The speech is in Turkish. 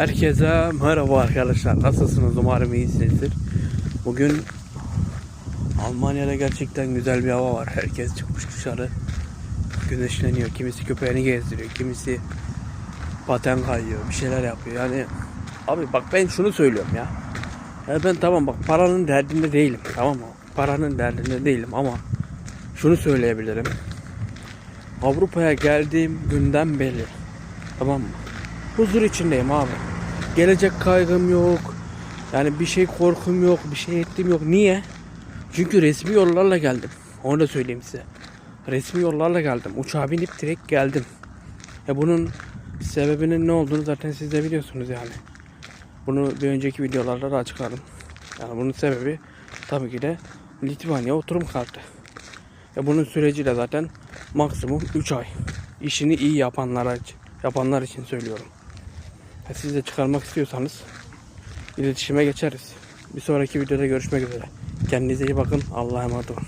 Herkese merhaba arkadaşlar. Nasılsınız? Umarım iyisinizdir. Bugün Almanya'da gerçekten güzel bir hava var. Herkes çıkmış dışarı. Güneşleniyor. Kimisi köpeğini gezdiriyor. Kimisi paten kayıyor. Bir şeyler yapıyor. Yani abi bak ben şunu söylüyorum ya. Ya ben tamam bak paranın derdinde değilim. Tamam mı? Paranın derdinde değilim ama şunu söyleyebilirim. Avrupa'ya geldiğim günden beri tamam mı? Huzur içindeyim abi. Gelecek kaygım yok. Yani bir şey korkum yok, bir şey ettiğim yok. Niye? Çünkü resmi yollarla geldim. Onu da söyleyeyim size. Resmi yollarla geldim. Uçağa binip direkt geldim. Ya bunun sebebinin ne olduğunu zaten siz de biliyorsunuz yani. Bunu bir önceki videolarda da açıkladım. Yani bunun sebebi tabii ki de Litvanya oturum kartı. Ya bunun süreci de zaten maksimum 3 ay. İşini iyi yapanlara yapanlar için söylüyorum. Siz de çıkarmak istiyorsanız iletişime geçeriz. Bir sonraki videoda görüşmek üzere. Kendinize iyi bakın. Allah'a emanet olun.